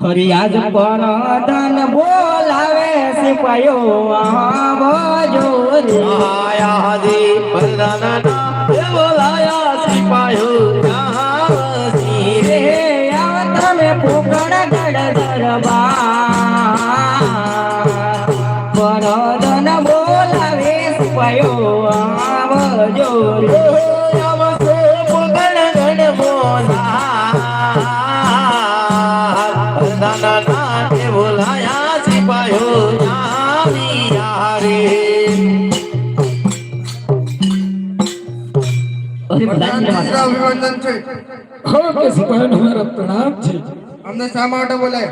હરિયાજ પણ ધન બોલાવે સિપાયો રે. આયા દી બલદાનના બોલાયા સિપાયો રે તમે પોકળ અભિવાદન છે. હવે કે સિપાહીઓને મારા પ્રણામ છે. અમને શા માટે બોલે?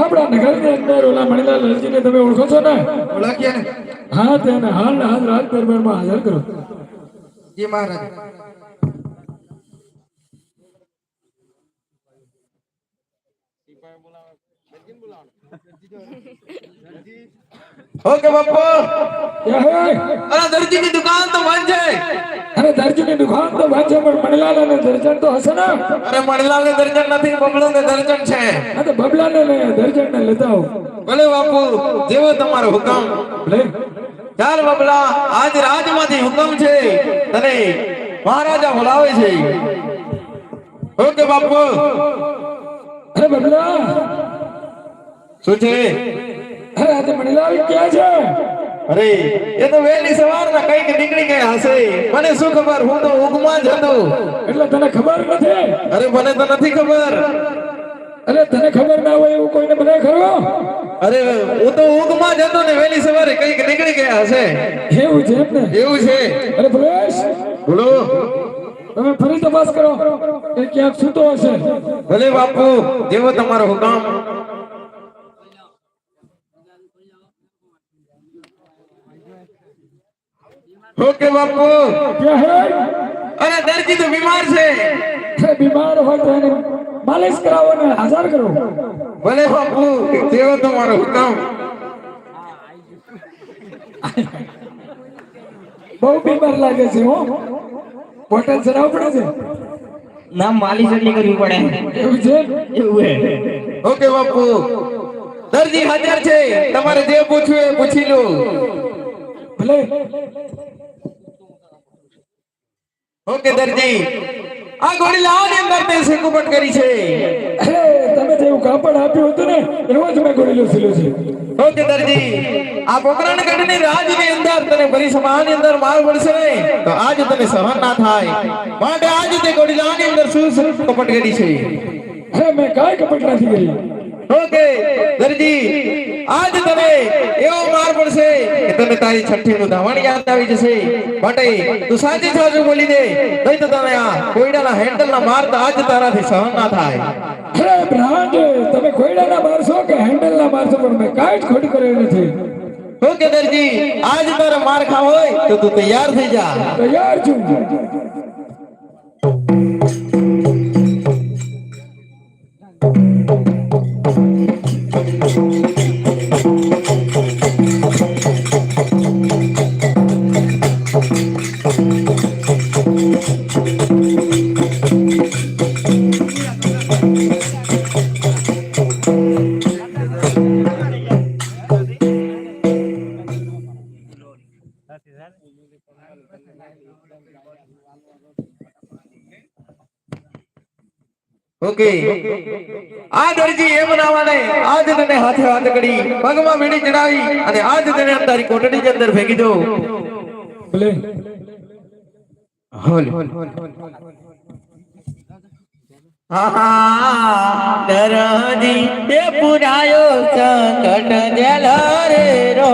આપણા નગરની અંદર ઓલા મણીલાલ લાલજીને તમે ઓળખો છો ને? ઓળખીએ ને? હા તેને હાલ ને હાલ રાજ દરબારમાં હાજર કરો. જી મહારાજ. ઓકે બાપુ. અરે દુકાન તો બંધ છે. અરે દરજીની દુકાન તો વાંચે પણ મણીલાલ અને દર્જન તો હશે ને? અરે મણિલાલ ને દર્જન નથી બબલુ ને દર્શન છે. આ તો બબલાને ને લેતા આવો ભલે બાપુ જેવો તમારો હુકમ. ચાલ બબલા આજ રાજમાંથી હુકમ છે. તને મહારાજા બોલાવે છે. ઓકે બાપુ. અરે બબલા! શું છે? અરે આજે મણીલાલ ક્યાં છે? અરે એ તો વહેલી સવારના કંઈક નીકળી ગયા હશે. મને શું ખબર? હું તો ઊંઘમાં જ હતો. એટલે તને ખબર નથી? અરે મને તો નથી ખબર. અરે તને ખબર ના હોય એવું કોઈને મને ખરો? અરે હું તો ઊંઘમાં જ હતો ને વહેલી સવારે કંઈક નીકળી ગયા હશે. એવું છે એવું છે. અરે ભલેશ! બોલો. તમે ફરી તપાસ કરો કે ક્યાંક સૂતો હશે. ભલે બાપુ જેવો તમારો હુકમ. ઓકે બાપુ. અરે દર્દી તો બીમાર છે. બીમાર હોય તો એને માલિશ કરાવો ને હાજર કરો. ભલે બાપુ જેવો તમારો હુકમ. બહુ બીમાર લાગે છે હો. બોટલ ચડાવવું પડે ના માલિશ એટલી કરવી પડે. છે એવું છે? એવું હે. ઓકે બાપુ. દર્દી હાજર છે. તમારે જે પૂછવું એ પૂછી લો. ભલે. ઓકે દર્દી. આ ઘોડી લાવો ને અંદર તે સિકુપટ કરી છે. જેવું કાપડ આપ્યું હતું ને એવું જ મેં ગોળીલું સીલું છે. ઓકે આ પોકરણ ગઢની રાજની અંદર તને ભરી સમાની અંદર માર પડશે નહીં. તો આજ તને સહન ના થાય. માટે આજ તે ગોળીલાની અંદર શું કપટ કરી છે? મેં કાંઈ કપટ નથી કરી ઓકે દરજી આજ તમે એવો માર પડશે કે તમે તારી છઠ્ઠી નું ધાવણ યાદ આવી જશે. માટે તું સાચી સાચું બોલી દે નહીં તો તમે આ કોયડાના હેન્ડલ ના માર તો આજ તારાથી સહન ના થાય. અરે બ્રાન્ડ તમે કોયડાના મારશો કે હેન્ડલના મારશો પણ મેં કાંઈ જ ખોટું કરેલું નથી. ઓકે દરજી આજ તારે માર ખાવ હોય તો તું તૈયાર થઈ જા. તૈયાર છું. ઓકે. આ દરજી એમ નાવાને આજ તને હાથે હાથ કરી પગમાં વીણી ચડાવી અને આજ તને તારી કોટડી ની અંદર ફેંકી દો ભલે. દરજી એ પુરાયો સંકટ જેલ રે રો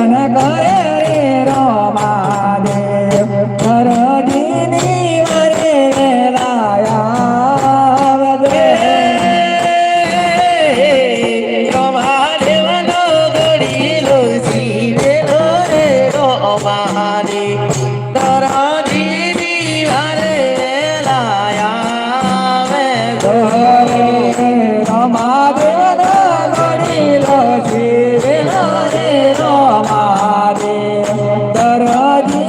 দর্শন করে রে রমাদেব ধরদিনী মরে লায়াবে রমাদেব গড়িল শিবে রে Rama. Maria.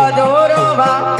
i don't va.